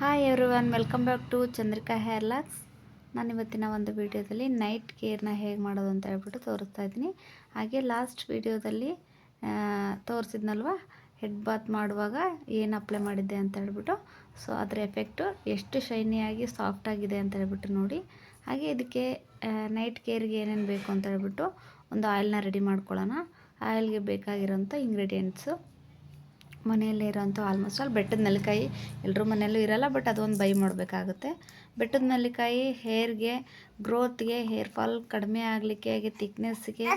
Hi everyone welcome back to Chandrika hair locks ನಾನು ಇವತ್ತಿನ ಒಂದು ವಿಡಿಯೋದಲ್ಲಿ ನೈಟ್ ಕೇರ್ನ ಹೇಗೆ ಮಾಡೋದು ಅಂತ ಹೇಳ್ಬಿಟ್ಟು ತೋರಿಸ್ತಾ ಇದ್ದೀನಿ. ಹಾಗೆ ಲಾಸ್ಟ್ ವಿಡಿಯೋದಲ್ಲಿ ತೋರಿಸಿದ್ನಲ್ವ? ಹೆಡ್ ಬಾತ್ ಮಾಡುವಾಗ ಏನು ಅಪ್ಲೈ ಮಾಡಿದ್ದೆ ಅಂತ ಹೇಳ್ಬಿಟ್ಟು. ಸೊ ಅದರ ಎಫೆಕ್ಟು ಎಷ್ಟು ಶೈನಿಯಾಗಿ ಸಾಫ್ಟ್ ಆಗಿದೆ ಅಂತ ಹೇಳ್ಬಿಟ್ಟು ನೋಡಿ. ಹಾಗೆ ಇದಕ್ಕೆ ನೈಟ್ ಕೇರ್ಗೆ ಏನೇನು ಬೇಕು ಅಂತ ಹೇಳ್ಬಿಟ್ಟು ಒಂದು ಆಯಿಲ್ನ ರೆಡಿ ಮಾಡ್ಕೊಳ್ಳೋಣ. ಆಯಿಲ್ಗೆ ಬೇಕಾಗಿರೋಂಥ ಇಂಗ್ರೀಡಿಯೆಂಟ್ಸು ಮನೆಯಲ್ಲೇ ಇರೋಂಥ ಆಲ್ಮೋಸ್ಟ್ ಆಲ್ ಬೆಟ್ಟದ ನೆಲ್ಲಿಕಾಯಿ ಎಲ್ಲರೂ ಮನೆಯಲ್ಲೂ ಇರಲ್ಲ ಬಟ್ ಅದೊಂದು ಬೈ ಮಾಡಬೇಕಾಗುತ್ತೆ. ಬೆಟ್ಟದ ನೆಲ್ಲಿಕಾಯಿ ಹೇರ್ಗೆ ಗ್ರೋತ್ಗೆ ಹೇರ್ ಫಾಲ್ ಕಡಿಮೆ ಆಗಲಿಕ್ಕೆ, ಹಾಗೆ ತಿಕ್ನೆಸ್ಗೆ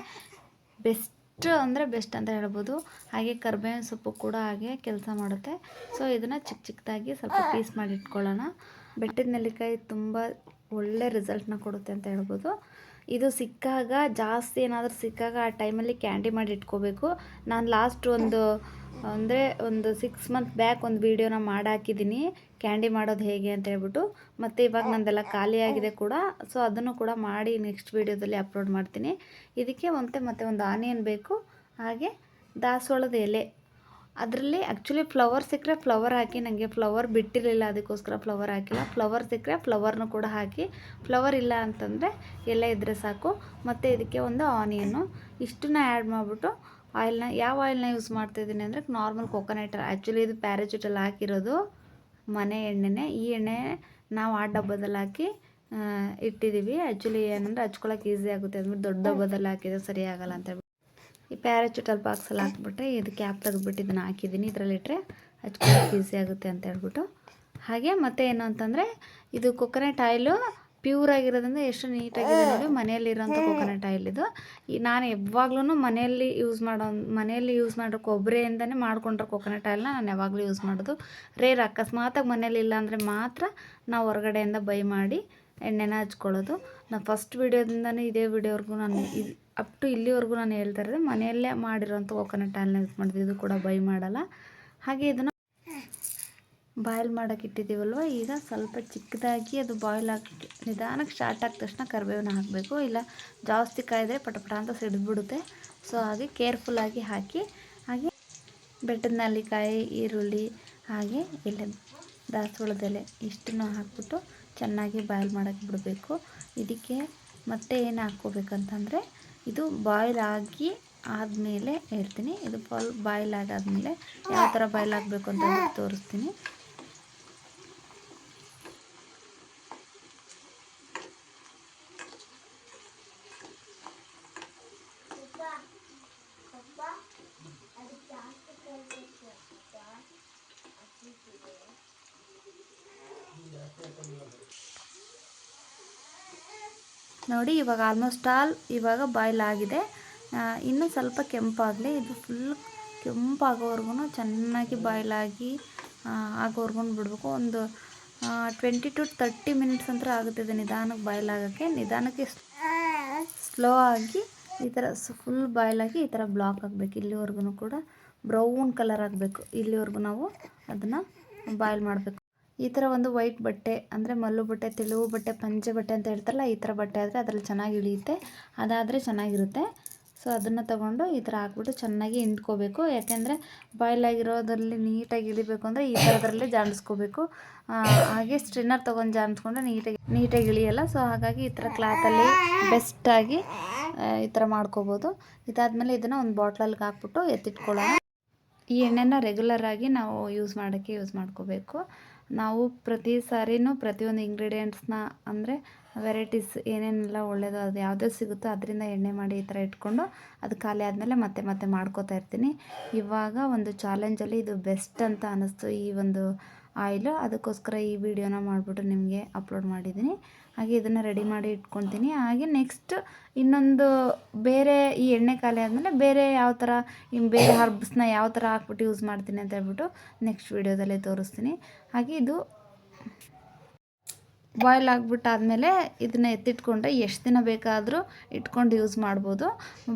ಬೆಸ್ಟ್ ಅಂದರೆ ಬೆಸ್ಟ್ ಅಂತ ಹೇಳ್ಬೋದು. ಹಾಗೆ ಕರ್ಬೇವಿನ ಸೊಪ್ಪು ಕೂಡ ಹಾಗೆ ಕೆಲಸ ಮಾಡುತ್ತೆ. ಸೊ ಇದನ್ನು ಚಿಕ್ಕ ಚಿಕ್ಕದಾಗಿ ಸ್ವಲ್ಪ ಪೀಸ್ ಮಾಡಿ ಇಟ್ಕೊಳ್ಳೋಣ. ಬೆಟ್ಟದ ನೆಲ್ಲಿಕಾಯಿ ತುಂಬ ಒಳ್ಳೆ ರಿಸಲ್ಟ್ನ ಕೊಡುತ್ತೆ ಅಂತ ಹೇಳ್ಬೋದು. ಇದು ಸಿಕ್ಕಾಗ, ಜಾಸ್ತಿ ಏನಾದರೂ ಸಿಕ್ಕಾಗ ಆ ಟೈಮಲ್ಲಿ ಕ್ಯಾಂಡಿ ಮಾಡಿ ಇಟ್ಕೋಬೇಕು. ನಾನು ಲಾಸ್ಟ್ ಒಂದು ಅಂದರೆ ಒಂದು ಸಿಕ್ಸ್ ಮಂತ್ ಬ್ಯಾಕ್ ಒಂದು ವೀಡಿಯೋನ ಮಾಡಾಕಿದ್ದೀನಿ ಕ್ಯಾಂಡಿ ಮಾಡೋದು ಹೇಗೆ ಅಂತ ಹೇಳ್ಬಿಟ್ಟು. ಮತ್ತು ಇವಾಗ ನಂದೆಲ್ಲ ಖಾಲಿಯಾಗಿದೆ ಕೂಡ. ಸೊ ಅದನ್ನು ಕೂಡ ಮಾಡಿ ನೆಕ್ಸ್ಟ್ ವೀಡಿಯೋದಲ್ಲಿ ಅಪ್ಲೋಡ್ ಮಾಡ್ತೀನಿ. ಇದಕ್ಕೆ ಮತ್ತೆ ಮತ್ತೆ ಒಂದು ಆನಿಯನ್ ಬೇಕು. ಹಾಗೆ ದಾಸವಾಳದ ಎಲೆ. ಅದರಲ್ಲಿ ಆ್ಯಕ್ಚುಲಿ ಫ್ಲವರ್ ಸಿಕ್ಕರೆ ಫ್ಲವರ್ ಹಾಕಿ ನನಗೆ ಫ್ಲವರ್ ಬಿಟ್ಟಿರಲಿಲ್ಲ, ಅದಕ್ಕೋಸ್ಕರ ಫ್ಲವರ್ ಹಾಕಿಲ್ಲ. ಫ್ಲವರ್ ಸಿಕ್ಕರೆ ಫ್ಲವರ್ನು ಕೂಡ ಹಾಕಿ ಫ್ಲವರ್ ಇಲ್ಲ ಅಂತಂದರೆ ಎಲೆ ಇದ್ದರೆ ಸಾಕು. ಮತ್ತು ಇದಕ್ಕೆ ಒಂದು ಆನಿಯನ್ನು ಇಷ್ಟನ್ನ ಆ್ಯಡ್ ಮಾಡಿಬಿಟ್ಟು ಆಯಿಲ್ನ ಯಾವ ಆಯಿಲ್ನ ಯೂಸ್ ಮಾಡ್ತಾಯಿದ್ದೀನಿ ಅಂದರೆ ನಾರ್ಮಲ್ ಕೋಕೋನಟ್ ಆ್ಯಕ್ಚುಲಿ ಇದು ಪ್ಯಾರಾಚೂಟಲ್ಲಿ ಹಾಕಿರೋದು ಮನೆ ಎಣ್ಣೆನೇ. ಈ ಎಣ್ಣೆ ನಾವು ಆ ಡಬ್ಬದಲ್ಲಿ ಹಾಕಿ ಇಟ್ಟಿದ್ದೀವಿ ಆ್ಯಕ್ಚುಲಿ ಏನಂದರೆ ಹಚ್ಕೊಳಕ್ಕೆ ಈಸಿ ಆಗುತ್ತೆ. ಅಂದ್ಬಿಟ್ಟು ದೊಡ್ಡ ಡಬ್ಬದಲ್ಲಿ ಹಾಕಿದ್ರೆ ಸರಿ ಆಗಲ್ಲ ಅಂತ ಈ ಪ್ಯಾರಾಚೂಟಲ್ ಬಾಕ್ಸಲ್ಲಿ ಹಾಕ್ಬಿಟ್ರೆ ಇದು ಕ್ಯಾಪ್ ತೆಗೆದ್ಬಿಟ್ಟು ಇದನ್ನು ಹಾಕಿದ್ದೀನಿ. ಇದರಲ್ಲಿಟ್ಟರೆ ಹಚ್ಕೊಳಕ್ಕೆ ಈಸಿ ಆಗುತ್ತೆ ಅಂತ ಹೇಳ್ಬಿಟ್ಟು. ಹಾಗೆ ಮತ್ತೆ ಏನು ಅಂತಂದರೆ ಇದು ಕೊಕೊನಟ್ ಆಯಿಲು ಪ್ಯೂರ್ ಆಗಿರೋದ್ರಿಂದ ಎಷ್ಟು ನೀಟಾಗಿದೆ ನೋಡಿ ಮನೆಯಲ್ಲಿರೋಂಥ ಕೊಕೊನಟ್ ಆಯಿಲ್ ಇದು. ನಾನು ಯಾವಾಗ್ಲೂ ಮನೆಯಲ್ಲಿ ಯೂಸ್ ಮಾಡೋ ಮನೆಯಲ್ಲಿ ಯೂಸ್ ಮಾಡೋ ಕೊಬ್ಬರಿಯಿಂದನೇ ಮಾಡ್ಕೊಂಡ್ರೆ ಕೊಕೊನಟ್ ಆಯಿಲ್ನ ನಾನು ಯಾವಾಗಲೂ ಯೂಸ್ ಮಾಡೋದು. ರೇರ್ ಅಕಸ್ಮಾತಾಗಿ ಮನೇಲಿ ಇಲ್ಲ ಅಂದರೆ ಮಾತ್ರ ನಾವು ಹೊರಗಡೆಯಿಂದ ಬೈ ಮಾಡಿ ಎಣ್ಣೆನ ಹಚ್ಕೊಳ್ಳೋದು. ನಾನು ಫಸ್ಟ್ ವೀಡಿಯೋದಿಂದನೇ ಇದೇ ವಿಡಿಯೋವರೆಗೂ ನಾನು ಇದು ಅಪ್ ಟು ಇಲ್ಲಿವರೆಗೂ ನಾನು ಹೇಳ್ತಾ ಇರೋದು ಮನೆಯಲ್ಲೇ ಮಾಡಿರೋಂಥ ಕೊಕೊನಟ್ ಆಯಿಲ್ನ ಯೂಸ್ ಮಾಡಿದ್ವಿ ಇದು ಕೂಡ ಬೈ ಮಾಡಲ್ಲ. ಹಾಗೆ ಇದನ್ನು ಬಾಯ್ಲ್ ಮಾಡೋಕೆ ಇಟ್ಟಿದ್ದೀವಲ್ವ? ಈಗ ಸ್ವಲ್ಪ ಚಿಕ್ಕದಾಗಿ ಅದು ಬಾಯ್ಲ್ ಆಗಿ ನಿಧಾನಕ್ಕೆ ಸ್ಟಾರ್ಟ್ ಆದ ತಕ್ಷಣ ಕರಿಬೇವನ್ನ ಹಾಕಬೇಕು. ಇಲ್ಲ ಜಾಸ್ತಿ ಕಾಯಿದ್ರೆ ಪಟಪಟ ಅಂತ ಸಿಡಿದ್ಬಿಡುತ್ತೆ. ಸೊ, ಹಾಗೆ ಕೇರ್ಫುಲ್ಲಾಗಿ ಹಾಕಿ, ಹಾಗೆ ಬೆಟ್ಟದ ನಲ್ಲಿಕಾಯಿ ಈರುಳ್ಳಿ, ಹಾಗೆ ಎಲೆ ಇಷ್ಟನ್ನು ಹಾಕ್ಬಿಟ್ಟು ಚೆನ್ನಾಗಿ ಬಾಯ್ಲ್ ಮಾಡೋಕ್ಕೆ ಬಿಡಬೇಕು. ಇದಕ್ಕೆ ಮತ್ತೆ ಏನು ಹಾಕ್ಕೋಬೇಕಂತಂದರೆ, ಇದು ಬಾಯ್ಲ್ ಆಗಿ ಆದಮೇಲೆ ಹೇಳ್ತೀನಿ. ಇದು ಫುಲ್ ಬಾಯ್ಲ್ ಆಗಾದಮೇಲೆ ಯಾವ ಥರ ಬಾಯ್ಲ್ ಆಗಬೇಕು ಅಂತ ತೋರಿಸ್ತೀನಿ. ನೋಡಿ, ಇವಾಗ ಆಲ್ಮೋಸ್ಟ್ ಆಲ್ ಇವಾಗ ಬಾಯ್ಲ್ ಆಗಿದೆ ಇನ್ನೂ ಸ್ವಲ್ಪ ಕೆಂಪಾಗಲಿ. ಇದು ಫುಲ್ ಕೆಂಪಾಗೋವರೆಗೂ ಚೆನ್ನಾಗಿ ಬಾಯ್ಲ್ ಆಗಿ ಆಗೋವರೆಗೂ ಬಿಡಬೇಕು. ಒಂದು ಟ್ವೆಂಟಿ ಟು ತರ್ಟಿ ಮಿನಿಟ್ಸ್ ಅಂತ ಆಗುತ್ತಿದೆ ನಿಧಾನಕ್ಕೆ ಬಾಯ್ಲ್ ಆಗೋಕ್ಕೆ ನಿಧಾನಕ್ಕೆ ಸ್ಲೋ ಆಗಿ ಈ ಥರ ಫುಲ್ ಬಾಯ್ಲ್ ಆಗಿ ಈ ಥರ ಬ್ಲಾಕ್ ಆಗಬೇಕು. ಇಲ್ಲಿವರೆಗೂ ಕೂಡ ಬ್ರೌನ್ ಕಲರ್ ಆಗಬೇಕು. ಇಲ್ಲಿವರೆಗೂ ನಾವು ಅದನ್ನು ಬಾಯ್ಲ್ ಮಾಡಬೇಕು. ಈ ಥರ ಒಂದು ವೈಟ್ ಬಟ್ಟೆ ಅಂದರೆ ಮಲ್ಲು ಬಟ್ಟೆ, ತೆಳುವು ಬಟ್ಟೆ, ಪಂಚೆ ಬಟ್ಟೆ ಅಂತ ಹೇಳ್ತಾರಲ್ಲ, ಈ ಥರ ಬಟ್ಟೆ ಆದರೆ ಅದರಲ್ಲಿ ಚೆನ್ನಾಗಿ ಇಳಿಯುತ್ತೆ. ಅದಾದರೆ ಚೆನ್ನಾಗಿರುತ್ತೆ. ಸೊ, ಅದನ್ನು ತೊಗೊಂಡು ಈ ಥರ ಹಾಕ್ಬಿಟ್ಟು ಚೆನ್ನಾಗಿ ಹಿಂಡ್ಕೋಬೇಕು. ಯಾಕೆಂದರೆ ಬಾಯ್ಲ್ ಆಗಿರೋದ್ರಲ್ಲಿ ನೀಟಾಗಿ ಇಳಿಬೇಕು ಅಂದರೆ ಈ ಥರದ್ರಲ್ಲೇ ಜಾಣಿಸ್ಕೋಬೇಕು ಹಾಗೆ ಸ್ಟ್ರಿನ್ನರ್ ತೊಗೊಂಡು ಜಾಣಿಸ್ಕೊಂಡ್ರೆ ನೀಟಾಗಿ ನೀಟಾಗಿ ಇಳಿಯಲ್ಲ. ಸೊ, ಹಾಗಾಗಿ ಈ ಥರ ಕ್ಲಾತಲ್ಲಿ ಬೆಸ್ಟಾಗಿ ಈ ಥರ ಮಾಡ್ಕೋಬೋದು. ಇದಾದಮೇಲೆ ಇದನ್ನು ಒಂದು ಬಾಟ್ಲಲ್ಲಿ ಹಾಕ್ಬಿಟ್ಟು ಎತ್ತಿಟ್ಕೊಳ್ಳೋಣ. ಈ ಎಣ್ಣೆನ ರೆಗ್ಯುಲರಾಗಿ ನಾವು ಯೂಸ್ ಮಾಡೋಕ್ಕೆ ಯೂಸ್ ಮಾಡ್ಕೋಬೇಕು. ನಾವು ಪ್ರತಿ ಸಾರಿನೂ ಪ್ರತಿಯೊಂದು ಇಂಗ್ರೀಡಿಯೆಂಟ್ಸ್ನ ಅಂದರೆ ವೆರೈಟೀಸ್ ಏನೇನೆಲ್ಲ ಒಳ್ಳೆಯದು ಅದು ಯಾವುದೇ ಸಿಗುತ್ತೋ ಅದರಿಂದ ಎಣ್ಣೆ ಮಾಡಿ ಈ ಥರ ಇಟ್ಕೊಂಡು ಅದು ಖಾಲಿ ಆದಮೇಲೆ ಮತ್ತೆ ಮತ್ತೆ ಮಾಡ್ಕೋತಾ ಇರ್ತೀನಿ. ಇವಾಗ ಒಂದು ಚಾಲೆಂಜಲ್ಲಿ ಇದು ಬೆಸ್ಟ್ ಅಂತ ಅನ್ನಿಸ್ತು ಈ ಒಂದು ಆಯಿಲು ಅದಕ್ಕೋಸ್ಕರ ಈ ವಿಡಿಯೋನ ಮಾಡಿಬಿಟ್ಟು ನಿಮಗೆ ಅಪ್ಲೋಡ್ ಮಾಡಿದ್ದೀನಿ. ಹಾಗೆ ಇದನ್ನು ರೆಡಿ ಮಾಡಿ ಇಟ್ಕೊತೀನಿ. ಹಾಗೆ ನೆಕ್ಸ್ಟ್ ಇನ್ನೊಂದು ಬೇರೆ ಈ ಎಣ್ಣೆ ಖಾಲಿ ಆದಮೇಲೆ ಬೇರೆ ಯಾವ ಥರ ಬೇರೆ ಹರ್ಬ್ಸ್ನ ಯಾವ ಥರ ಹಾಕ್ಬಿಟ್ಟು ಯೂಸ್ ಮಾಡ್ತೀನಿ ಅಂತ ಹೇಳ್ಬಿಟ್ಟು ನೆಕ್ಸ್ಟ್ ವೀಡಿಯೋದಲ್ಲೇ ತೋರಿಸ್ತೀನಿ. ಹಾಗೆ ಇದು ಬಾಯ್ಲ್ ಆಗಿಬಿಟ್ಟಾದ್ಮೇಲೆ ಇದನ್ನ ಎತ್ತಿಟ್ಕೊಂಡ್ರೆ ಎಷ್ಟು ದಿನ ಬೇಕಾದರೂ ಇಟ್ಕೊಂಡು ಯೂಸ್ ಮಾಡ್ಬೋದು.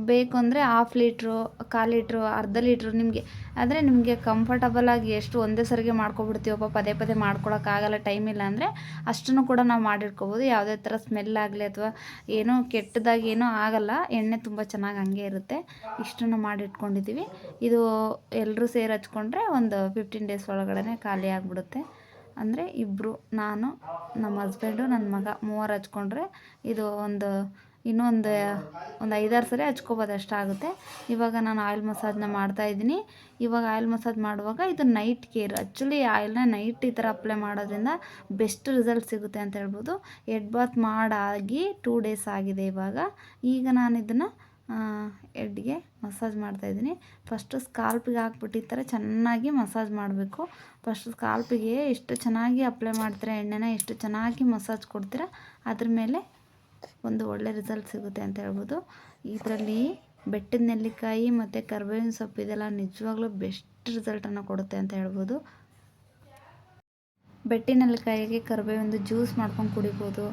ಬೇಕು ಅಂದರೆ ಹಾಫ್ ಲೀಟ್ರು ಕಾಲು ಲೀಟ್ರು ಅರ್ಧ ಲೀಟ್ರು ನಿಮಗೆ. ಆದರೆ ನಿಮಗೆ ಕಂಫರ್ಟಬಲ್ ಆಗಿ ಎಷ್ಟು ಒಂದೇ ಸರಿಗೆ ಮಾಡ್ಕೊಬಿಡ್ತೀವಪ್ಪ, ಪದೇ ಪದೇ ಮಾಡ್ಕೊಳಕ್ಕಾಗಲ್ಲ ಟೈಮ್ ಇಲ್ಲ ಅಂದರೆ ಅಷ್ಟನ್ನು ಕೂಡ ನಾವು ಮಾಡಿಟ್ಕೋಬೋದು. ಯಾವುದೇ ಥರ ಸ್ಮೆಲ್ ಆಗಲಿ ಅಥವಾ ಏನೂ ಕೆಟ್ಟದಾಗಿ ಏನೂ ಆಗಲ್ಲ, ಎಣ್ಣೆ ತುಂಬ ಚೆನ್ನಾಗಿ ಹಂಗೆ ಇರುತ್ತೆ. ಇಷ್ಟನ್ನು ಮಾಡಿಟ್ಕೊಂಡಿದ್ದೀವಿ ಇದು ಎಲ್ಲರೂ ಸೇರಿ ಹಚ್ಕೊಂಡ್ರೆ ಒಂದು ಫಿಫ್ಟೀನ್ ಡೇಸ್ ಒಳಗಡೆ ಖಾಲಿ ಆಗಿಬಿಡುತ್ತೆ. ಅಂದರೆ ಇಬ್ಬರು ನಾನು, ನಮ್ಮ ಹಸ್ಬೆಂಡು ನನ್ನ ಮಗ ಮೂವರು ಹಚ್ಕೊಂಡ್ರೆ ಇದು ಒಂದು, ಇನ್ನೊಂದು, ಒಂದು ಐದಾರು ಸರಿ ಹಚ್ಕೋಬೋದು ಅಷ್ಟಾಗುತ್ತೆ ಇವಾಗ ನಾನು ಆಯಿಲ್ ಮಸಾಜ್ನ ಮಾಡ್ತಾಯಿದ್ದೀನಿ ಇವಾಗ ಆಯಿಲ್ ಮಸಾಜ್ ಮಾಡುವಾಗ ಇದು ನೈಟ್ ಕೇರ್ ಆ್ಯಕ್ಚುಲಿ ಆಯಿಲ್ನ ನೈಟ್ ಈ ಥರ ಅಪ್ಲೈ ಮಾಡೋದ್ರಿಂದ ಬೆಸ್ಟ್ ರಿಸಲ್ಟ್ ಸಿಗುತ್ತೆ ಅಂತ ಹೇಳ್ಬೋದು. ಎಡ್ ಬಾತ್ ಮಾಡಾಗಿ ಟೂ ಡೇಸ್ ಆಗಿದೆ ಇವಾಗ. ಈಗ ನಾನು ಇದನ್ನು ಎಡ್ಗೆ ಮಸಾಜ್ ಮಾಡ್ತಾಯಿದ್ದೀನಿ ಫಸ್ಟು ಸ್ಕಾಲ್ಪಿಗೆ ಹಾಕ್ಬಿಟ್ಟು ಈ ಥರ ಚೆನ್ನಾಗಿ ಮಸಾಜ್ ಮಾಡಬೇಕು. ಫಸ್ಟ್ ಸ್ಕಾಲ್ಪಿಗೆ ಎಷ್ಟು ಚೆನ್ನಾಗಿ ಅಪ್ಲೈ ಮಾಡ್ತೀರ, ಎಣ್ಣೆನ ಎಷ್ಟು ಚೆನ್ನಾಗಿ ಮಸಾಜ್ ಕೊಡ್ತೀರಾ, ಅದ್ರ ಮೇಲೆ ಒಂದು ಒಳ್ಳೆ ರಿಸಲ್ಟ್ ಸಿಗುತ್ತೆ ಅಂತ ಹೇಳ್ಬೋದು. ಇದರಲ್ಲಿ ಬೆಟ್ಟದ ನೆಲ್ಲಿಕಾಯಿ ಮತ್ತು ಕರ್ಬೇವಿನ ಸೊಪ್ಪು ಇದೆಲ್ಲ ನಿಜವಾಗ್ಲೂ ಬೆಸ್ಟ್ ರಿಸಲ್ಟನ್ನು ಕೊಡುತ್ತೆ ಅಂತ ಹೇಳ್ಬೋದು. ಬೆಟ್ಟಿನೆಲ್ಲಿಕಾಯಿಗೆ ಕರಿಬೇವಿಂದು ಜ್ಯೂಸ್ ಮಾಡ್ಕೊಂಡು ಕುಡಿಬೋದು.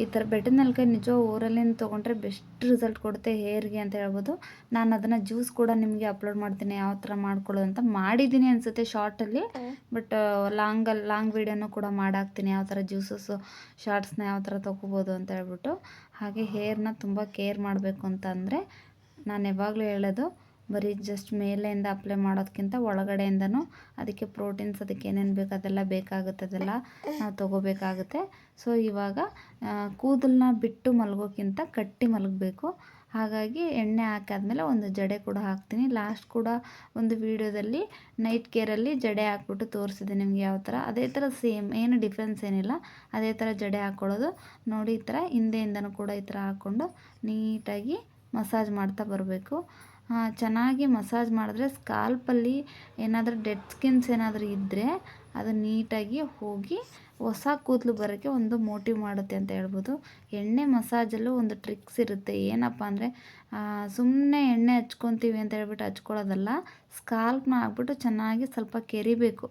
ಈ ಥರ ಬೆಟ್ಟಿನೆಲ್ಲಿಕಾಯಿ ನಿಜ ಊರಲ್ಲಿಂದ ತೊಗೊಂಡ್ರೆ ಬೆಸ್ಟ್ ರಿಸಲ್ಟ್ ಕೊಡುತ್ತೆ ಹೇರ್ಗೆ ಅಂತ ಹೇಳ್ಬೋದು. ನಾನು ಅದನ್ನು ಜ್ಯೂಸ್ ಕೂಡ ನಿಮಗೆ ಅಪ್ಲೋಡ್ ಮಾಡ್ತೀನಿ ಯಾವ ಥರ ಮಾಡ್ಕೊಳ್ಳೋದು ಅಂತ ಮಾಡಿದ್ದೀನಿ ಅನಿಸುತ್ತೆ ಶಾರ್ಟಲ್ಲಿ ಬಟ್ ಲಾಂಗಲ್ಲಿ ಲಾಂಗ್ ವೀಡಿಯೋನು ಕೂಡ ಮಾಡಾಕ್ತೀನಿ ಯಾವ ಥರ ಜ್ಯೂಸಸ್ಸು ಶಾರ್ಟ್ಸ್ನ ಯಾವ ಥರ ತೊಗೋಬೋದು ಅಂತ ಹೇಳ್ಬಿಟ್ಟು. ಹಾಗೆ ಹೇರ್ನ ತುಂಬ ಕೇರ್ ಮಾಡಬೇಕು ಅಂತ ಅಂದರೆ ನಾನು ಯಾವಾಗಲೂ ಹೇಳೋದು ಬರೀ ಜಸ್ಟ್ ಮೇಲೆಯಿಂದ ಅಪ್ಲೈ ಮಾಡೋದಕ್ಕಿಂತ ಒಳಗಡೆಯಿಂದನೂ ಅದಕ್ಕೆ ಪ್ರೋಟೀನ್ಸ್ ಅದಕ್ಕೆ ಏನೇನು ಬೇಕು ಅದೆಲ್ಲ ಬೇಕಾಗುತ್ತೆ, ಅದೆಲ್ಲ ನಾವು ತೊಗೋಬೇಕಾಗುತ್ತೆ. ಸೊ ಇವಾಗ ಕೂದಲನ್ನ ಬಿಟ್ಟು ಮಲಗೋಕ್ಕಿಂತ ಕಟ್ಟಿ ಮಲಗಬೇಕು. ಹಾಗಾಗಿ ಎಣ್ಣೆ ಹಾಕಾದ್ಮೇಲೆ ಒಂದು ಜಡೆ ಕೂಡ ಹಾಕ್ತೀನಿ. ಲಾಸ್ಟ್ ಕೂಡ ಒಂದು ವಿಡಿಯೋದಲ್ಲಿ ನೈಟ್ ಕೇರಲ್ಲಿ ಜಡೆ ಹಾಕ್ಬಿಟ್ಟು ತೋರಿಸಿದೆ ನಿಮಗೆ ಯಾವ ಥರ. ಅದೇ ಥರ ಸೇಮ್ ಏನು ಡಿಫ್ರೆನ್ಸ್ ಏನಿಲ್ಲ. ಅದೇ ಥರ ಜಡೆ ಹಾಕ್ಕೊಳ್ಳೋದು ನೋಡಿ, ಈ ಥರ ಹಿಂದೆಯಿಂದನೂ ಕೂಡ ಈ ಥರ ಹಾಕ್ಕೊಂಡು ನೀಟಾಗಿ ಮಸಾಜ್ ಮಾಡ್ತಾ ಬರಬೇಕು. ಚೆನ್ನಾಗಿ ಮಸಾಜ್ ಮಾಡಿದ್ರೆ ಸ್ಕಾಲ್ಪಲ್ಲಿ ಏನಾದರೂ ಡೆಡ್ ಸ್ಕಿನ್ಸ್ ಏನಾದರೂ ಇದ್ದರೆ ಅದು ನೀಟಾಗಿ ಹೋಗಿ ಹೊಸ ಕೂದಲು ಬರೋಕ್ಕೆ ಒಂದು ಮೋಟಿವ್ ಮಾಡುತ್ತೆ ಅಂತ ಹೇಳ್ಬೋದು. ಎಣ್ಣೆ ಮಸಾಜಲ್ಲೂ ಒಂದು ಟ್ರಿಕ್ಸ್ ಇರುತ್ತೆ. ಏನಪ್ಪ ಅಂದರೆ ಸುಮ್ಮನೆ ಎಣ್ಣೆ ಹಚ್ಕೊತೀವಿ ಅಂತ ಹೇಳ್ಬಿಟ್ಟು ಹಚ್ಕೊಳ್ಳೋದಲ್ಲ, ಸ್ಕಾಲ್ಪ್ನ ಹಾಕ್ಬಿಟ್ಟು ಚೆನ್ನಾಗಿ ಸ್ವಲ್ಪ ಕೆರಿಬೇಕು.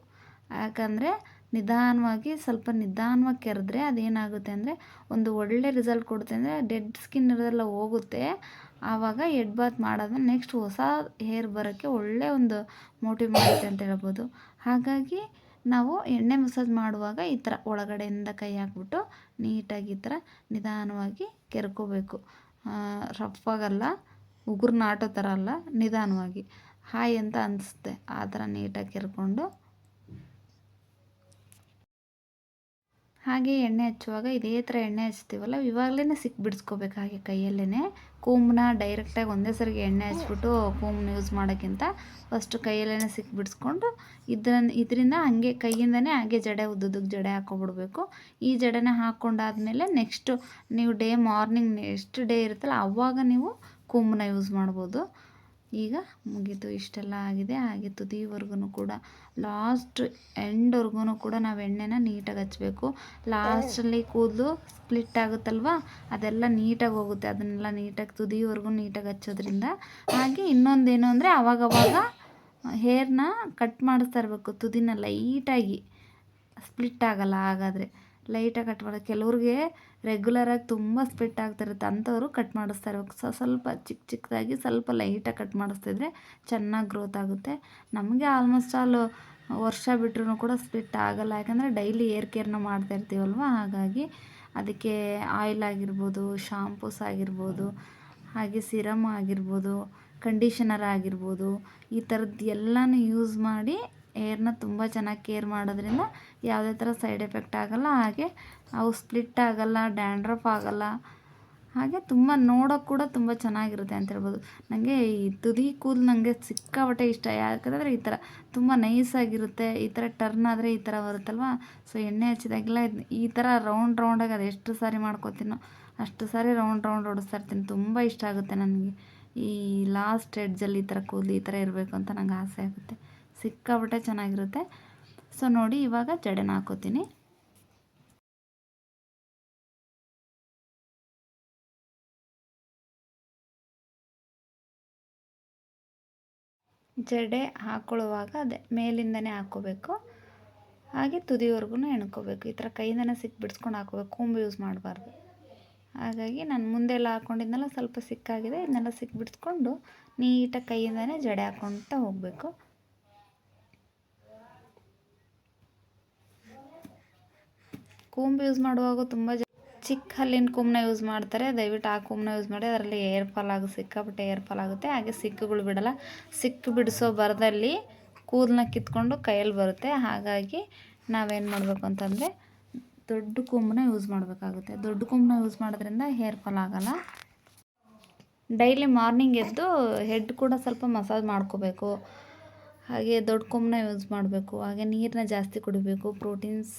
ಯಾಕಂದರೆ ನಿಧಾನವಾಗಿ, ಸ್ವಲ್ಪ ನಿಧಾನವಾಗಿ ಕೆರೆದ್ರೆ ಅದೇನಾಗುತ್ತೆ ಅಂದರೆ, ಒಂದು ಒಳ್ಳೆ ರಿಸಲ್ಟ್ ಕೊಡುತ್ತೆ ಅಂದರೆ ಡೆಡ್ ಸ್ಕಿನ್ ಇರೋದೆಲ್ಲ ಹೋಗುತ್ತೆ. ಆವಾಗ ಎಡ್ ಬಾತ್ ಮಾಡೋದು ನೆಕ್ಸ್ಟ್ ಹೊಸ ಹೇರ್ ಬರೋಕ್ಕೆ ಒಳ್ಳೆ ಒಂದು ಮೋಟಿವ್ ಮಾಡುತ್ತೆ ಅಂತ ಹೇಳ್ಬೋದು. ಹಾಗಾಗಿ ನಾವು ಎಣ್ಣೆ ಮಸಾಜ್ ಮಾಡುವಾಗ ಈ ಥರ ಒಳಗಡೆಯಿಂದ ಕೈ ಹಾಕ್ಬಿಟ್ಟು ನೀಟಾಗಿ ಈ ಥರ ನಿಧಾನವಾಗಿ ಕೆರ್ಕೋಬೇಕು. ರಫಾಗಲ್ಲ ಉಗುರು ನಾಟೋ ಥರ ಅಲ್ಲ, ನಿಧಾನವಾಗಿ. ಹಾಯ್ ಅಂತ ಅನಿಸುತ್ತೆ, ಆ ಥರ ನೀಟಾಗಿ ಕೆರ್ಕೊಂಡು ಹಾಗೆ ಎಣ್ಣೆ ಹಚ್ಚುವಾಗ ಇದೇ ಥರ ಎಣ್ಣೆ ಹಚ್ತೀವಲ್ಲ ಇವಾಗಲೇ ಸಿಕ್ಕಿ ಬಿಡಿಸ್ಕೋಬೇಕು ಹಾಗೆ ಕೈಯಲ್ಲೇ ಕೂಮ್ನ ಡೈರೆಕ್ಟಾಗಿ ಒಂದೇ ಸರಿಗೆ ಎಣ್ಣೆ ಹಚ್ಬಿಟ್ಟು ಕೂಮ್ನ ಯೂಸ್ ಮಾಡೋಕ್ಕಿಂತ ಫಸ್ಟು ಕೈಯಲ್ಲೇ ಸಿಕ್ಕಿ ಬಿಡಿಸ್ಕೊಂಡು ಇದನ್ನ ಇದರಿಂದ ಹಾಗೆ ಕೈಯಿಂದನೇ ಹಾಗೆ ಜಡೆ ಉದ್ದುದಕ್ಕೆ ಜಡೆ ಹಾಕ್ಕೊಬಿಡ್ಬೇಕು ಈ ಜಡೆನ ಹಾಕ್ಕೊಂಡಾದ್ಮೇಲೆ ನೆಕ್ಸ್ಟು ನೀವು ಡೇ ಮಾರ್ನಿಂಗ್ ನೆಕ್ಸ್ಟ್ ಡೇ ಇರುತ್ತಲ್ಲ, ಅವಾಗ ನೀವು ಕೂಮ್ನ ಯೂಸ್ ಮಾಡ್ಬೋದು. ಈಗ ಮುಗೀತು, ಇಷ್ಟೆಲ್ಲ ಆಗಿದೆ, ಹಾಗೆ ತುದಿವರೆಗೂ ಕೂಡ, ಲಾಸ್ಟ್ ಎಂಡ್ವರೆಗೂ ಕೂಡ ನಾವು ಎಣ್ಣೆನ ನೀಟಾಗಿ ಹಚ್ಚಬೇಕು ಲಾಸ್ಟಲ್ಲಿ ಕೂದಲು ಸ್ಪ್ಲಿಟ್ ಆಗುತ್ತಲ್ವ? ಅದೆಲ್ಲ ನೀಟಾಗಿ ಹೋಗುತ್ತೆ. ಅದನ್ನೆಲ್ಲ ನೀಟಾಗಿ, ತುದಿವರೆಗೂ ನೀಟಾಗಿ ಹಚ್ಚೋದ್ರಿಂದ. ಹಾಗೆ ಇನ್ನೊಂದೇನು ಅಂದರೆ ಅವಾಗವಾಗ ಹೇರ್ನ ಕಟ್ ಮಾಡಿಸ್ತಾ ಇರಬೇಕು, ತುದಿನ ಲೈಟಾಗಿ. ಸ್ಪ್ಲಿಟ್ ಆಗಲ್ಲ ಹಾಗಾದರೆ. ಲೈಟಾಗಿ ಕಟ್ ಮಾಡೋದು ಕೆಲವ್ರಿಗೆ ರೆಗ್ಯುಲರಾಗಿ ತುಂಬ ಸ್ಪ್ಲಿಟ್ ಆಗ್ತಿರುತ್ತೆ ಅಂಥವರು ಕಟ್ ಮಾಡಿಸ್ತಾ ಇರ್ಬೇಕು. ಸ್ವಲ್ಪ ಚಿಕ್ಕ ಚಿಕ್ಕದಾಗಿ ಸ್ವಲ್ಪ ಲೈಟಾಗಿ ಕಟ್ ಮಾಡಿಸ್ತಿದ್ರೆ ಚೆನ್ನಾಗಿ ಗ್ರೋತ್ ಆಗುತ್ತೆ. ನಮಗೆ ಆಲ್ಮೋಸ್ಟ್ ಆಲ್ ವರ್ಷ ಬಿಟ್ರೂ ಕೂಡ ಸ್ಪ್ಲಿಟ್ ಆಗಲ್ಲ. ಯಾಕಂದರೆ ಡೈಲಿ ಏರ್ ಕೇರ್ನ ಮಾಡ್ತಾ ಇರ್ತೀವಲ್ವ? ಹಾಗಾಗಿ ಅದಕ್ಕೆ ಆಯಿಲ್ ಆಗಿರ್ಬೋದು ಶಾಂಪೂಸ್ ಆಗಿರ್ಬೋದು, ಹಾಗೆ ಸಿರಮ್ ಆಗಿರ್ಬೋದು ಕಂಡೀಷನರ್ ಆಗಿರ್ಬೋದು, ಈ ಥರದ್ದು ಎಲ್ಲನೂ ಯೂಸ್ ಮಾಡಿ ಏರ್ನ ತುಂಬ ಚೆನ್ನಾಗಿ ಕೇರ್ ಮಾಡೋದ್ರಿಂದ ಯಾವುದೇ ಥರ ಸೈಡ್ ಎಫೆಕ್ಟ್ ಆಗೋಲ್ಲ. ಹಾಗೆ ಅವು ಸ್ಪ್ಲಿಟ್ ಆಗೋಲ್ಲ, ಡ್ಯಾಂಡ್ರಫ್ ಆಗೋಲ್ಲ. ಹಾಗೆ ತುಂಬ ನೋಡೋಕ್ಕೆ ಕೂಡ ತುಂಬ ಚೆನ್ನಾಗಿರುತ್ತೆ ಅಂತ ಹೇಳ್ಬೋದು. ನನಗೆ ಈ ತುದಿ ಕೂದಲು ನನಗೆ ಸಿಕ್ಕಾಪಟ್ಟೆ ಇಷ್ಟ. ಯಾಕಂದರೆ ಈ ಥರ ತುಂಬ ನೈಸಾಗಿರುತ್ತೆ ಈ ಥರ ಟರ್ನ್ ಆದರೆ ಈ ಥರ ಬರುತ್ತಲ್ವ? ಸೊ ಎಣ್ಣೆ ಹಚ್ಚಿದಾಗೆಲ್ಲ ಈ ಥರ ರೌಂಡ್ ರೌಂಡಾಗಿ ಅದು ಎಷ್ಟು ಸಾರಿ ಮಾಡ್ಕೋತೀನೋ ಅಷ್ಟು ಸಾರಿ ರೌಂಡ್ ರೌಂಡ್ ಓಡಿಸ್ತಾ ಇರ್ತೀನಿ. ತುಂಬ ಇಷ್ಟ ಆಗುತ್ತೆ ನನಗೆ. ಈ ಲಾಸ್ಟ್ ಎಡ್ಜಲ್ಲಿ ಈ ಥರ ಕೂದಲು ಈ ಥರ ಇರಬೇಕು ಅಂತ ನಂಗೆ ಆಸೆ ಆಗುತ್ತೆ. ಸಿಕ್ಕಾಪಟ್ಟೆ ಚೆನ್ನಾಗಿರುತ್ತೆ. ಸೊ ನೋಡಿ ಇವಾಗ ಜಡೆನ ಹಾಕೋತೀನಿ. ಜಡೆ ಹಾಕೊಳ್ಳುವಾಗ ಅದೇ ಮೇಲಿಂದನೇ ಹಾಕ್ಕೋಬೇಕು ಹಾಗೆ ತುದಿವರೆಗೂ ಎಣ್ಕೋಬೇಕು. ಈ ಥರ ಕೈಯಿಂದನೇ ಸಿಕ್ಕಿ ಬಿಡಿಸ್ಕೊಂಡು ಹಾಕೋಬೇಕು. ಕೊಂಬು ಯೂಸ್ ಮಾಡಬಾರ್ದು. ಹಾಗಾಗಿ ನಾನು ಮುಂದೆಲ್ಲ ಹಾಕ್ಕೊಂಡಿದ್ನೆಲ್ಲ ಸ್ವಲ್ಪ ಸಿಕ್ಕಾಗಿದೆ. ಇದನ್ನೆಲ್ಲ ಸಿಕ್ಕಿ ಬಿಡಿಸ್ಕೊಂಡು ನೀಟಾಗಿ ಕೈಯಿಂದನೇ ಜಡೆ ಹಾಕ್ಕೊಳ್ತಾ ಹೋಗಬೇಕು. ಕೂಂಬ್ ಯೂಸ್ ಮಾಡುವಾಗ ತುಂಬ ಚಿಕ್ಕ ಹಲ್ಲಿನ ಕೂಮ್ನ ಯೂಸ್ ಮಾಡ್ತಾರೆ. ದಯವಿಟ್ಟು ಆ ಕೂಮ್ನ ಯೂಸ್ ಮಾಡಿ, ಅದರಲ್ಲಿ ಏರ್ ಫಾಲ್ ಆಗಿ, ಸಿಕ್ಕಾಪಟ್ಟೆ ಏರ್ ಫಾಲ್ ಆಗುತ್ತೆ. ಹಾಗೆ ಸಿಕ್ಕುಗಳು ಬಿಡಲ್ಲ. ಸಿಕ್ಕು ಬಿಡಿಸೋ ಬರದಲ್ಲಿ ಕೂದಲನ್ನ ಕಿತ್ಕೊಂಡು ಕೈಯಲ್ಲಿ ಬರುತ್ತೆ. ಹಾಗಾಗಿ ನಾವೇನು ಮಾಡಬೇಕು ಅಂತಂದರೆ ದೊಡ್ಡ ಕೊಂಬನ್ನ ಯೂಸ್ ಮಾಡಬೇಕಾಗುತ್ತೆ. ದೊಡ್ಡ ಕೊಂಬನ್ನ ಯೂಸ್ ಮಾಡೋದ್ರಿಂದ ಹೇರ್ ಫಾಲ್ ಆಗೋಲ್ಲ. ಡೈಲಿ ಮಾರ್ನಿಂಗ್ ಎದ್ದು ಹೆಡ್ ಕೂಡ ಸ್ವಲ್ಪ ಮಸಾಜ್ ಮಾಡ್ಕೋಬೇಕು. ಹಾಗೆ ದೊಡ್ಡ ಕೊಂಬನ್ನ ಯೂಸ್ ಮಾಡಬೇಕು. ಹಾಗೆ ನೀರನ್ನ ಜಾಸ್ತಿ ಕುಡಿಬೇಕು. ಪ್ರೋಟೀನ್ಸ್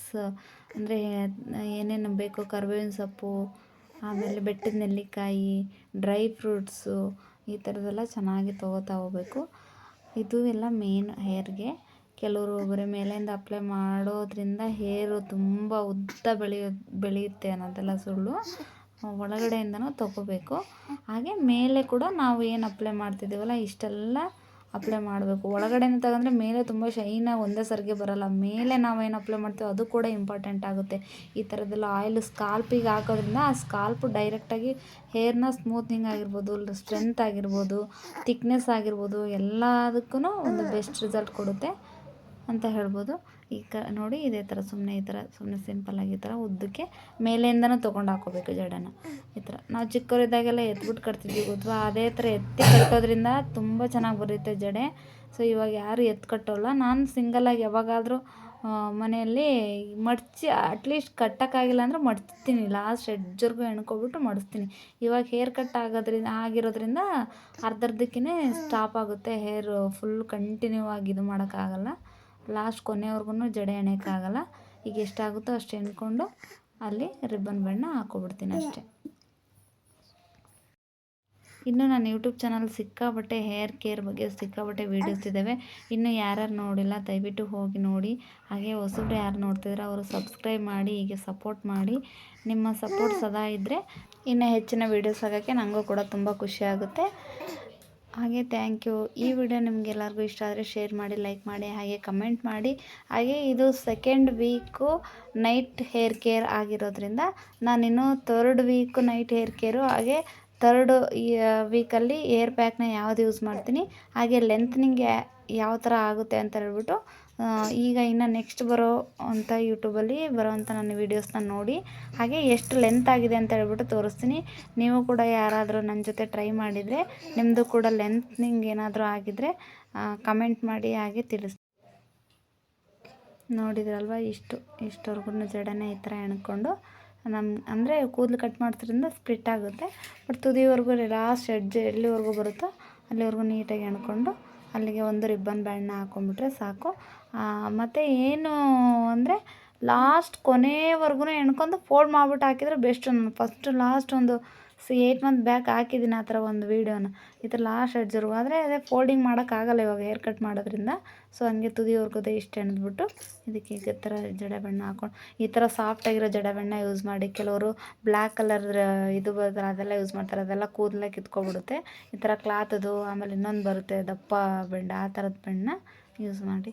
ಅಂದರೆ ಏನೇನು ಬೇಕೋ ಕರ್ಬೇವಿನ ಸೊಪ್ಪು, ಆಮೇಲೆ ಬೆಟ್ಟದ ನೆಲ್ಲಿಕಾಯಿ ಡ್ರೈ ಫ್ರೂಟ್ಸು ಈ ಥರದ್ದೆಲ್ಲ ಚೆನ್ನಾಗಿ ತೊಗೋತಾ ಹೋಗ್ಬೇಕು. ಇದು ಎಲ್ಲ ಮೇನ್ ಹೇರ್ಗೆ ಕೆಲವರು ಬರೀ ಮೇಲಿಂದ ಅಪ್ಲೈ ಮಾಡೋದ್ರಿಂದ ಹೇರು ತುಂಬ ಉದ್ದ ಬೆಳೆಯೋ, ಬೆಳೆಯುತ್ತೆ ಅನ್ನೋದೆಲ್ಲ ಸುಳ್ಳು. ಒಳಗಡೆಯಿಂದನೂ ತೊಗೋಬೇಕು. ಹಾಗೆ ಮೇಲೆ ಕೂಡ ನಾವು ಏನು ಅಪ್ಲೈ ಮಾಡ್ತಿದ್ದೀವಲ್ಲ, ಇಷ್ಟೆಲ್ಲ ಅಪ್ಲೈ ಮಾಡಬೇಕು. ಒಳಗಡೆಯಿಂದ ತಗೊಂಡ್ರೆ ಮೇಲೆ ತುಂಬ ಶೈನಾಗಿ ಒಂದೇ ಸರಿಗೆ ಬರಲ್ಲ. ಮೇಲೆ ನಾವೇನು ಅಪ್ಲೈ ಮಾಡ್ತೀವಿ ಅದು ಕೂಡ ಇಂಪಾರ್ಟೆಂಟ್ ಆಗುತ್ತೆ. ಈ ಥರದ್ದೆಲ್ಲ ಆಯಿಲ್ ಸ್ಕಾಲ್ಪಿಗೆ ಹಾಕೋದ್ರಿಂದ ಆ ಸ್ಕಾಲ್ಪ್ ಡೈರೆಕ್ಟಾಗಿ ಹೇರ್ನ ಸ್ಮೂತ್ನಿಂಗ್ ಆಗಿರ್ಬೋದು ಸ್ಟ್ರೆಂತ್ ಆಗಿರ್ಬೋದು ತಿಕ್ನೆಸ್ ಆಗಿರ್ಬೋದು ಎಲ್ಲದಕ್ಕೂ ಒಂದು ಬೆಸ್ಟ್ ರಿಸಲ್ಟ್ ಕೊಡುತ್ತೆ. ಅಂತ ಹೇಳ್ಬೋದು. ಈ ಕ, ನೋಡಿ ಇದೇ ಥರ ಸುಮ್ಮನೆ ಈ ಥರ ಸುಮ್ಮನೆ ಸಿಂಪಲ್ಲಾಗಿ ಈ ಥರ ಉದ್ದಕ್ಕೆ ಮೇಲೆಯಿಂದನೂ ತೊಗೊಂಡು ಹಾಕೋಬೇಕು ಜಡನ. ಈ ಥರ ನಾವು ಚಿಕ್ಕವರಿದ್ದಾಗೆಲ್ಲ ಎತ್ಬಿಟ್ಟು ಕಟ್ತಿದ್ವಿ ಗೊತ್ತು ಅದೇ ಥರ ಎತ್ತಿ ಕಟ್ಟೋದ್ರಿಂದ ತುಂಬ ಚೆನ್ನಾಗಿ ಬರುತ್ತೆ ಜಡೆ. ಸೊ ಇವಾಗ ಯಾರು ಎತ್ತು ಕಟ್ಟೋಲ್ಲ. ನಾನು ಸಿಂಗಲಾಗಿ ಯಾವಾಗಾದರೂ ಮನೆಯಲ್ಲಿ ಮಡಚಿ ಅಟ್ಲೀಸ್ಟ್ ಕಟ್ಟೋಕ್ಕಾಗಿಲ್ಲ ಅಂದರೆ ಮಡ್ಚ್ತೀನಿ ಲಾಸ್ಟ್ ಎಡ್ಜರ್ಗೂ ಎಣ್ಕೊಬಿಟ್ಟು ಮಡಿಸ್ತೀನಿ. ಇವಾಗ ಹೇರ್ ಕಟ್ ಆಗೋದ್ರಿಂದ, ಆಗಿರೋದ್ರಿಂದ ಅರ್ಧರ್ಧಕ್ಕೇ ಸ್ಟಾಪ್ ಆಗುತ್ತೆ. ಹೇರು ಫುಲ್ ಕಂಟಿನ್ಯೂ ಆಗಿ ಇದು ಮಾಡೋಕ್ಕಾಗಲ್ಲ. ಲಾಸ್ಟ್ ಕೊನೆವರೆಗೂ ಜಡೆ ಎಳೆಯೋಕ್ಕಾಗಲ್ಲ ಈಗ ಎಷ್ಟಾಗುತ್ತೋ ಅಷ್ಟು ಎಣ್ಕೊಂಡು ಅಲ್ಲಿ ರಿಬ್ಬನ್ ಬಣ್ಣ ಹಾಕ್ಕೊಬಿಡ್ತೀನಿ ಅಷ್ಟೇ. ಇನ್ನು ನಾನು ಯೂಟ್ಯೂಬ್ ಚಾನಲ್ ಸಿಕ್ಕಾಬಟ್ಟೆ ಹೇರ್ ಕೇರ್ ಬಗ್ಗೆ ಸಿಕ್ಕಾಬಟ್ಟೆ ವೀಡಿಯೋಸ್ ಇದ್ದಾವೆ. ಇನ್ನು ಯಾರ್ಯಾರು ನೋಡಿಲ್ಲ, ದಯವಿಟ್ಟು ಹೋಗಿ ನೋಡಿ. ಹಾಗೆ ಹೊಸಬ್ರು ಯಾರು ನೋಡ್ತಿದ್ರೆ ಅವರು ಸಬ್ಸ್ಕ್ರೈಬ್ ಮಾಡಿ, ಹೀಗೆ ಸಪೋರ್ಟ್ ಮಾಡಿ. ನಿಮ್ಮ ಸಪೋರ್ಟ್ ಸದಾ ಇದ್ದರೆ ಇನ್ನು ಹೆಚ್ಚಿನ ವೀಡಿಯೋಸ್ ಆಗೋಕ್ಕೆ ನನಗೂ ಕೂಡ ತುಂಬ ಖುಷಿ ಆಗುತ್ತೆ. ಹಾಗೆ ಥ್ಯಾಂಕ್ ಯು ಈ ವಿಡಿಯೋ ನಿಮಗೆಲ್ಲರಿಗೂ ಇಷ್ಟ ಆದರೆ ಶೇರ್ ಮಾಡಿ ಲೈಕ್ ಮಾಡಿ ಹಾಗೆ ಕಮೆಂಟ್ ಮಾಡಿ. ಹಾಗೆ ಇದು second week night hair care ಆಗಿರೋದ್ರಿಂದ ನಾನಿನ್ನು third week night hair care ಹಾಗೆ ತರ್ಡ್ ಈ ವೀಕಲ್ಲಿ ಏರ್ ಪ್ಯಾಕ್ನ ಯಾವ್ದು ಯೂಸ್ ಮಾಡ್ತೀನಿ ಹಾಗೆ ಲೆಂತ್ನಿಂಗ್ ಯಾವ ಥರ ಆಗುತ್ತೆ ಅಂತ ಹೇಳ್ಬಿಟ್ಟು ಈಗ ಇನ್ನು ನೆಕ್ಸ್ಟ್ ಬರೋ ಅಂಥ ಯೂಟ್ಯೂಬಲ್ಲಿ ಬರೋವಂಥ ನನ್ನ ವೀಡಿಯೋಸ್ನ ನೋಡಿ. ಹಾಗೆ ಎಷ್ಟು ಲೆಂತ್ ಆಗಿದೆ ಅಂತ ಹೇಳ್ಬಿಟ್ಟು ತೋರಿಸ್ತೀನಿ. ನೀವು ಕೂಡ ಯಾರಾದರೂ ನನ್ನ ಜೊತೆ ಟ್ರೈ ಮಾಡಿದರೆ ನಿಮ್ಮದು ಕೂಡ ಲೆಂತ್ನಿಂಗ್ ಏನಾದರೂ ಆಗಿದರೆ ಕಮೆಂಟ್ ಮಾಡಿ ಹಾಗೆ ತಿಳಿಸಿ ನೋಡಿದ್ರಲ್ವ ಇಷ್ಟು ಇಷ್ಟವರೆಗೂ ಜಡನೇ ಈ ಥರ ಎಣ್ಕೊಂಡು. ನಮ್ಮ ಅಂದರೆ ಕೂದಲು ಕಟ್ ಮಾಡೋದ್ರಿಂದ ಸ್ಪ್ಲಿಟ್ ಆಗುತ್ತೆ. ಬಟ್ ತುದಿವರೆಗೂ ಲಾಸ್ಟ್ ಎಡ್ಜ್ ಎಲ್ಲಿವರೆಗೂ ಬರುತ್ತೋ ಅಲ್ಲಿವರೆಗೂ ನೀಟಾಗಿ ಎಣ್ಕೊಂಡು, ಅಲ್ಲಿಗೆ ಒಂದು ರಿಬ್ಬನ್ ಬ್ಯಾಂಡ್ನ ಹಾಕೊಂಡ್ಬಿಟ್ರೆ ಸಾಕು. ಮತ್ತು ಏನು ಅಂದರೆ ಲಾಸ್ಟ್ ಕೊನೆವರೆಗೂ ಎಣ್ಕೊಂಡು ಫೋಲ್ಡ್ ಮಾಡಿಬಿಟ್ಟು ಹಾಕಿದರೆ ಬೆಸ್ಟ್ ನಾನು. ಫಸ್ಟ್ ಲಾಸ್ಟ್ ಒಂದು ಸಿ ಏಯ್ಟ್ ಮಂತ್ ಬ್ಯಾಕ್ ಹಾಕಿದ್ದೀನಿ ಆ ಥರ ಒಂದು ವೀಡಿಯೋನ ಈ ಥರ ಲಾಸ್ಟ್ ಅಡ್ಜರ್ಗೂ ಆದರೆ ಅದೇ ಫೋಲ್ಡಿಂಗ್ ಮಾಡೋಕ್ಕಾಗಲ್ಲ ಇವಾಗ ಹೇರ್ ಕಟ್ ಮಾಡೋದ್ರಿಂದ. ಸೊ ಹಂಗೆ ತುದಿವರೆಗೋದೇ ಇಷ್ಟು ಎಣ್ದ್ಬಿಟ್ಟು ಇದಕ್ಕೆ ಈಗ ಥರ ಜಡೆ ಬಣ್ಣ ಹಾಕೊಂಡು, ಈ ಥರ ಸಾಫ್ಟಾಗಿರೋ ಜಡೆ ಬಣ್ಣ ಯೂಸ್ ಮಾಡಿ. ಕೆಲವರು ಬ್ಲ್ಯಾಕ್ ಕಲರ್ ಇದು ಬರ್ತಲ್ಲ, ಅದೆಲ್ಲ ಯೂಸ್ ಮಾಡ್ತಾರೆ. ಅದೆಲ್ಲ ಕೂದಲೇ ಕಿತ್ಕೊಬಿಡುತ್ತೆ. ಈ ಥರ ಕ್ಲಾತದು ಆಮೇಲೆ ಇನ್ನೊಂದು ಬರುತ್ತೆ ದಪ್ಪ ಬೆಂಡ, ಆ ಥರದ ಬಣ್ಣ ಯೂಸ್ ಮಾಡಿ.